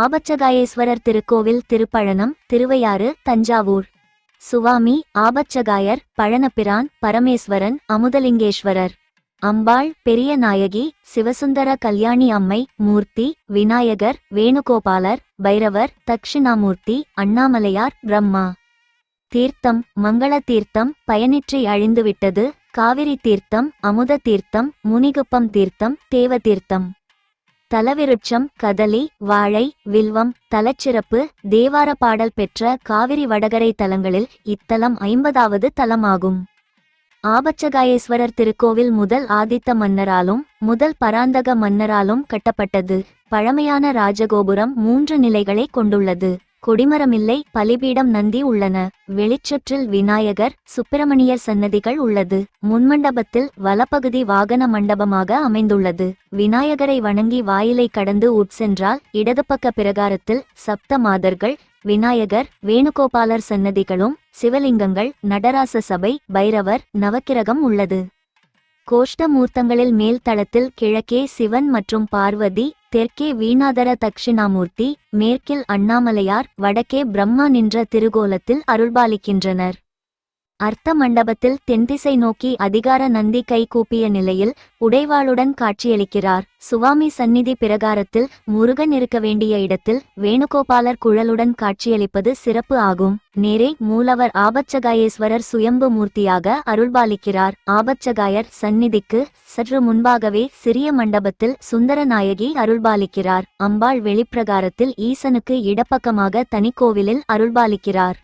ஆபச்சகாயேஸ்வரர் திருக்கோவில் திருப்பழனம் திருவையாறு தஞ்சாவூர். சுவாமி ஆபச்சகாயர் பழனப்பிரான் பரமேஸ்வரன் அமுதலிங்கேஸ்வரர். அம்பாள் பெரிய நாயகி சிவசுந்தர கல்யாணி அம்மை மூர்த்தி விநாயகர் வேணுகோபாலர் பைரவர் தக்ஷிணாமூர்த்தி அண்ணாமலையார் பிரம்மா. தீர்த்தம் மங்கள தீர்த்தம் பயனிற்றி அழிந்துவிட்டது காவிரி தீர்த்தம் அமுத தீர்த்தம் முனிகுப்பம் தீர்த்தம் தேவ தீர்த்தம். தலவிருட்சம் கதலி வாழை வில்வம் தலச்சிறப்பு தேவார பாடல் பெற்ற காவிரி வடகரை தலங்களில் இத்தலம் ஐம்பதாவது தலமாகும். ஆபச்சகாயேஸ்வரர் திருக்கோவில் முதல் ஆதித்த மன்னராலும் முதல் பராந்தக மன்னராலும் கட்டப்பட்டது. பழமையான ராஜகோபுரம் மூன்று நிலைகளை கொண்டுள்ளது. கொடிமரமில்லை பலிபீடம் நந்தி உள்ளன. வெளிச்சுற்றில் விநாயகர் சுப்பிரமணியர் சன்னதிகள் உள்ளது. முன்மண்டபத்தில் வலப்பகுதி வாகன மண்டபமாக அமைந்துள்ளது. விநாயகரை வணங்கி வாயிலை கடந்து உட்சென்றால் இடது பக்க பிரகாரத்தில் சப்த மாதர்கள் விநாயகர் வேணுகோபாலர் சன்னதிகளும் சிவலிங்கங்கள் நடராச சபை பைரவர் நவக்கிரகம் உள்ளது. கோஷ்டமூர்த்தங்களில் மேல் தளத்தில் கிழக்கே சிவன் மற்றும் பார்வதி தெற்கே வீணாதர தக்ஷிணாமூர்த்தி மேற்கில் அண்ணாமலையார் வடக்கே பிரம்மா நின்ற திருகோலத்தில் அருள்பாலிக்கின்றனர். அர்த்த மண்டபத்தில் தென்திசை நோக்கி அதிகார நந்தி கை கூப்பிய நிலையில் உடைவாளுடன் காட்சியளிக்கிறார். சுவாமி சந்நிதி பிரகாரத்தில் முருகன் இருக்க வேண்டிய இடத்தில் வேணுகோபாலர் குழலுடன் காட்சியளிப்பது சிறப்பு ஆகும். நேரே மூலவர் ஆபச்சகாயேஸ்வரர் சுயம்பு மூர்த்தியாக அருள்பாலிக்கிறார். ஆபச்சகாயர் சந்நிதிக்கு சற்று முன்பாகவே சிறிய மண்டபத்தில் சுந்தரநாயகி அருள்பாலிக்கிறார். அம்பாள் வெளிப்பிரகாரத்தில் ஈசனுக்கு இடப்பக்கமாக தனிக்கோவிலில் அருள்பாலிக்கிறார்.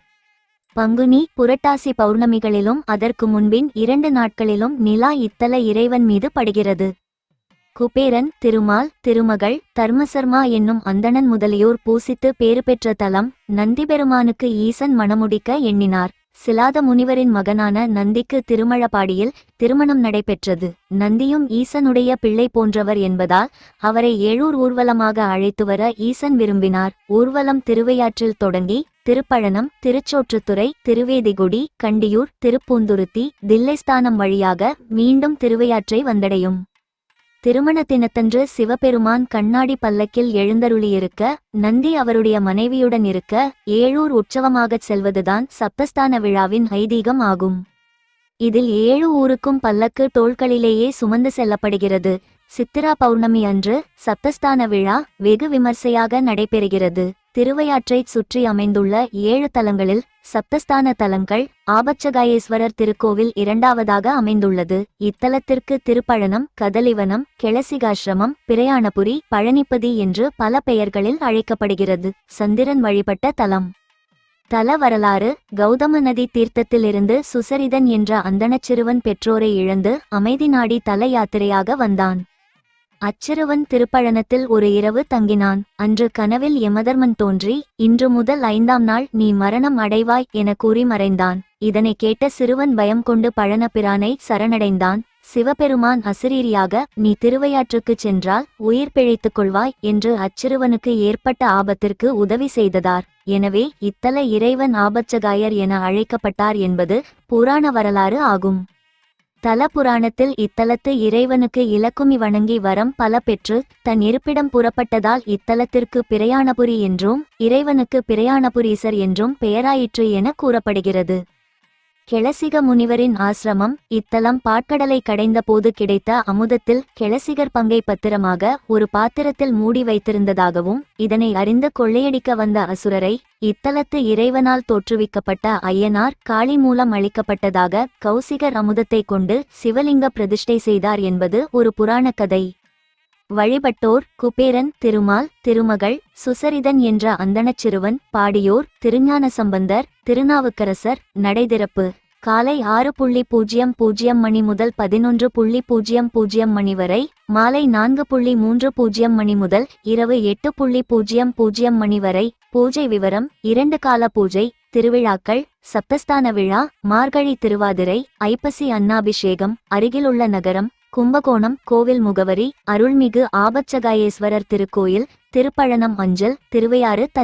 பங்குனி புரட்டாசி பௌர்ணமிகளிலும் அதற்கு முன்பின் இரண்டு நாட்களிலும் நிலா இத்தல இறைவன் மீது படுகிறது. குபேரன் திருமால் திருமகள் தர்மசர்மா என்னும் அந்தணன் முதலியோர் பூசித்து பேறு பெற்ற தலம் நந்திபெருமானுக்கு ஈசன் மணமுடிக்க எண்ணினார். சிலாத முனிவரின் மகனான நந்திக்கு திருமழபாடியில் திருமணம் நடைபெற்றது. நந்தியும் ஈசனுடைய பிள்ளை போன்றவர் என்பதால் அவரை ஏழூர் ஊர்வலமாக அழைத்து வர ஈசன் விரும்பினார். ஊர்வலம் திருவையாற்றில் தொடங்கி திருப்பழனம் திருச்சோற்றுத்துறை திருவேதிகுடி கண்டியூர் திருப்பூந்துருத்தி தில்லைஸ்தானம் வழியாக மீண்டும் திருவையாற்றை வந்தடையும். திருமண தினத்தன்று சிவபெருமான் கண்ணாடி பல்லக்கில் எழுந்தருளியிருக்க நந்தி அவருடைய மனைவியுடன் இருக்க ஏழூர் உற்சவமாகச் செல்வதுதான் சப்தஸ்தான விழாவின் ஐதீகம் ஆகும். இதில் ஏழு ஊருக்கும் பல்லக்கு தோள்களிலேயே சுமந்து செல்லப்படுகிறது. சித்திரா பௌர்ணமி அன்று சப்தஸ்தான விழா வெகு விமர்சையாக நடைபெறுகிறது. திருவையாற்றைச் சுற்றி அமைந்துள்ள ஏழு தலங்களில் சப்தஸ்தான தலங்கள் ஆபச்சகாயேஸ்வரர் திருக்கோவில் இரண்டாவதாக அமைந்துள்ளது. இத்தலத்திற்கு திருப்பழனம் கதலிவனம் கெளசிகாசிரமம் பிரயாணபுரி பழனிப்பதி என்று பல பெயர்களில் அழைக்கப்படுகிறது. சந்திரன் வழிபட்ட தலம். தல வரலாறு கௌதம நதி தீர்த்தத்திலிருந்து சுசரிதன் என்ற அந்தணச் சிறுவன் பெற்றோரை இழந்து அமைதி நாடி தல யாத்திரையாக வந்தான். அச்சிறுவன் திருப்பழனத்தில் ஒரு இரவு தங்கினான். அன்று கனவில் யமதர்மன் தோன்றி இன்று முதல் ஐந்தாம் நாள் நீ மரணம் அடைவாய் என கூறி மறைந்தான். இதனை கேட்ட சிறுவன் பயம் கொண்டு பழனப்பிரானை சரணடைந்தான். சிவபெருமான் அசிரீரியாக நீ திருவையாற்றுக்குச் சென்றால் உயிர் பிழைத்துக் கொள்வாய் என்று அச்சிறுவனுக்கு ஏற்பட்ட ஆபத்திற்கு உதவி செய்ததார். எனவே இத்தல இறைவன் ஆபச்சகாயர் என அழைக்கப்பட்டார் என்பது புராண வரலாறு ஆகும். தல புராணத்தில் இத்தலத்து இறைவனுக்கு இலக்குமி வணங்கி வரம் பல பெற்று தன் இருப்பிடம் புறப்பட்டதால் இத்தலத்திற்கு பிரயாணபுரி என்றும் இறைவனுக்கு பிரயாணபுரீசர் என்றும் பெயராயிற்று என கூறப்படுகிறது. கெளசிக முனிவரின் ஆசிரமம் இத்தலம் பாட்கடலை கடைந்த போது கிடைத்த அமுதத்தில் கெளசிகர் பங்கை பத்திரமாக ஒரு பாத்திரத்தில் மூடி வைத்திருந்ததாகவும் இதனை அறிந்து கொள்ளையடிக்க வந்த அசுரரை இத்தலத்து இறைவனால் தோற்றுவிக்கப்பட்ட ஐயனார் காளி மூலம் அளிக்கப்பட்டதாக கௌசிகர் அமுதத்தை கொண்டு சிவலிங்க பிரதிஷ்டை செய்தார் என்பது ஒரு புராண கதை. வழிபட்டோர் குபேரன் திருமால் திருமகள் சுசரிதன் என்ற அந்தணச் சிறுவன் பாடியோர் திருஞான சம்பந்தர் திருநாவுக்கரசர் நடைதிறப்பு. காலை ஆறு புள்ளி பூஜ்ஜியம் பூஜ்ஜியம் மணி முதல் பதினொன்று புள்ளி பூஜ்ஜியம் பூஜ்ஜியம் மணி வரை மாலை நான்கு புள்ளி மூன்று பூஜ்ஜியம் மணி முதல் இரவு எட்டு புள்ளி பூஜ்ஜியம் பூஜ்ஜியம் மணி வரை பூஜை விவரம் இரண்டு கால பூஜை திருவிழாக்கள் சப்தஸ்தான விழா மார்கழி திருவாதிரை ஐப்பசி அன்னாபிஷேகம் அருகிலுள்ள நகரம் கும்பகோணம் கோவில் முகவரி அருள்மிகு ஆபச்சகாயேஸ்வரர் திருக்கோயில் திருப்பழனம் அஞ்சல் திருவையாறு